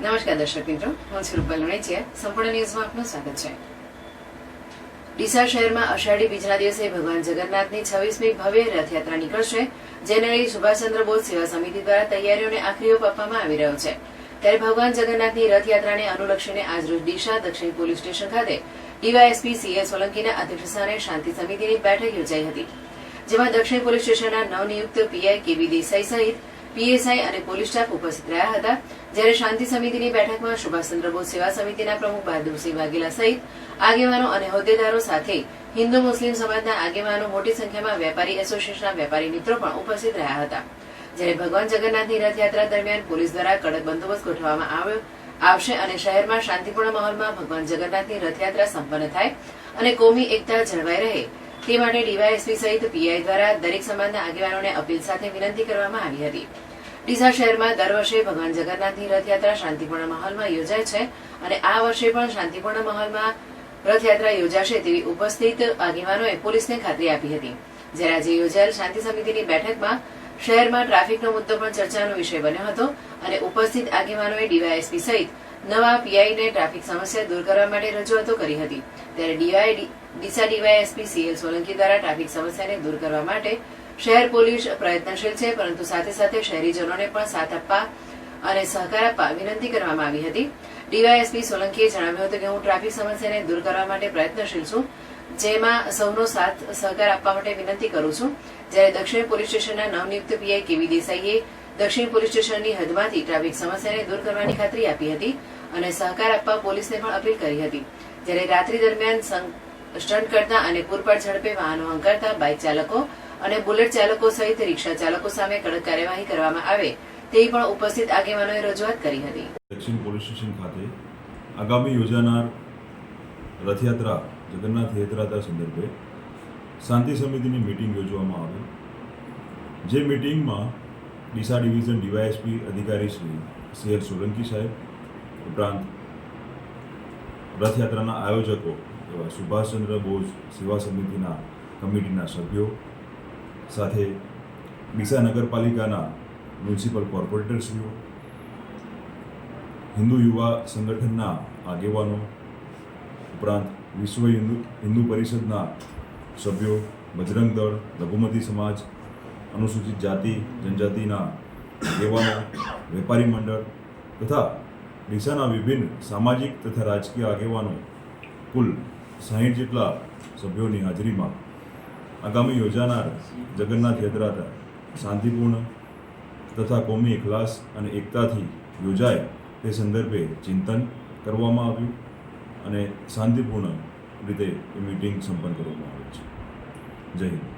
નમસ્કાર દર્શક મિત્રો, હું સ્વરૂપ રૂપલ સંપૂર્ણ ન્યૂઝમાં આપનું સ્વાગત છે. ડીસા શહેરમાં અષાઢી બીજના દિવસે ભગવાન જગન્નાથની છવ્વીસમી ભવ્ય રથયાત્રા નીકળશે, જેને લઈ સુભાષચંદ્ર બોઝ સેવા સમિતિ દ્વારા તૈયારીઓને આખરી ઓપ આપવામાં આવી રહ્યો છે. ત્યારે ભગવાન જગન્નાથની રથયાત્રાને અનુલક્ષીને આજરોજ ડીસા દક્ષિણ પોલીસ સ્ટેશન ખાતે ડીવાયએસપી સીએ સોલંકીના અધ્યક્ષસ્થાને શાંતિ સમિતિની બેઠક યોજાઈ હતી, જેમાં દક્ષિણ પોલીસ સ્ટેશનના નવનિયુક્ત પીઆઈ કેવી દેસાઈ સહિત પીએસઆઈ અને પોલીસ સ્ટાફ ઉપસ્થિત રહ્યા હતા. જ્યારે શાંતિ સમિતિની બેઠકમાં સુભાષચંદ્ર બોઝ સેવા સમિતિના પ્રમુખ બહાદુરસિંહ વાઘેલા સહિત આગેવાનો અને હોદ્દેદારો સાથે હિન્દુ મુસ્લિમ સમાજના આગેવાનો મોટી સંખ્યામાં વેપારી એસોસિએશનના વેપારી મિત્રો પણ ઉપસ્થિત રહ્યા હતા. જ્યારે ભગવાન જગન્નાથની રથયાત્રા દરમિયાન પોલીસ દ્વારા કડક બંદોબસ્ત ગોઠવવામાં આવ્યો, આવશે અને શહેરમાં શાંતિપૂર્ણ માહોલમાં ભગવાન જગન્નાથની રથયાત્રા સંપન્ન થાય અને કોમી એકતા જળવાઈ રહે, તે માટે ડીવાયએસપી સહિત પીઆઈ દ્વારા દરેક સમાજના આગેવાનોને અપીલ સાથે વિનંતી કરવામાં આવી હતી. ડીસા શહેરમાં દર વર્ષે ભગવાન જગન્નાથની રથયાત્રા શાંતિપૂર્ણ માહોલમાં યોજાય છે અને આ વર્ષે પણ શાંતિપૂર્ણ માહોલમાં રથયાત્રા યોજાશે તેવી ઉપસ્થિત આગેવાનોએ પોલીસને ખાતરી આપી હતી. જ્યારે આજે યોજાયેલ શાંતિ સમિતિની બેઠકમાં શહેરમાં ટ્રાફિકનો મુદ્દો પણ ચર્ચાનો વિષય બન્યો હતો અને ઉપસ્થિત આગેવાનોએ ડીવાયએસપી સહિત નવા પીઆઈને ટ્રાફિક સમસ્યા દૂર કરવા માટે રજૂઆતો કરી હતી. ત્યારે DY Deesa DYSP CL Solanki traffic traffic સમસ્યાને દૂર કરવા માટે શહેર પોલીસ પ્રયત્નશીલ છે, પરંતુ સાથે સાથે શહેરીજનોને પણ સાથ આપવા અને સહકાર આપવા વિનંતી કરવામાં આવી હતી. ડીવાયએસપી સોલંકીએ જણાવ્યું હતું કે હું ટ્રાફિક સમસ્યાને દૂર કરવા માટે પ્રયત્નશીલ છું, જેમાં સૌનો સાથ, સહકાર આપવા માટે વિનંતી કરું છું. જ્યારે દક્ષિણ પોલીસ સ્ટેશનના નવનિયુક્ત પીઆઈ કેવી દેસાઈએ દક્ષિણ પોલીસ સ્ટેશનની હદમાંથી ટ્રાફિક સમસ્યાને દૂર કરવાની ખાતરી આપી હતી અને સહકાર આપવા પોલીસને પણ અપીલ કરી હતી. જ્યારે રાત્રિ દરમિયાન સ્ટન્ટ કરતા અને પૂરપાટ ઝડપે વાહનો હંકારતા બાઇક ચાલકો અને બુલેટ ચાલકો સહિત રિક્ષા ચાલકો સામે કડક કાર્યવાહી કરવામાં આવે તેવી પણ ઉપસ્થિત આગેવાનોએ રજૂઆત કરી હતી. દક્ષિણ પોલીસ સ્ટેશન ખાતે આગામી યોજાનાર રથયાત્રા, જગન્નાથ યાત્રા સંદર્ભે શાંતિ સમિતિની મિટિંગ યોજવામાં આવી. જે મિટિંગમાં ડીસા ડિવિઝન ડીવાયએસપી અધિકારી શ્રી સી સોલંકી સાહેબ ઉપરાંત રથયાત્રાના આયોજકો એવા સુભાષચંદ્ર બોઝ, સેવા સમિતિના કમિટીના સભ્યો સાથે ડીસા નગરપાલિકાના મ્યુનિસિપલ કોર્પોરેટરશ્રીઓ, હિન્દુ યુવા સંગઠનના આગેવાનો, ઉપરાંત વિશ્વ હિન્દુ હિન્દુ પરિષદના સભ્યો, બજરંગ દળ, લઘુમતી સમાજ, અનુસૂચિત જાતિ, જનજાતિના આગેવાનો, વેપારી મંડળ તથા ડીસાના વિભિન્ન સામાજિક તથા રાજકીય આગેવાનો કુલ સાહીઠ જેટલા સભ્યોની હાજરીમાં આગામી યોજાનાર જગન્નાથ યાત્રા શાંતિપૂર્ણ તથા કોમી એકલાસ અને એકતાથી યોજાય તે સંદર્ભે ચિંતન કરવામાં આવ્યું અને શાંતિપૂર્ણ રીતે એ મિટિંગ સંપન્ન કરવામાં આવી છે. જય હિન્દ.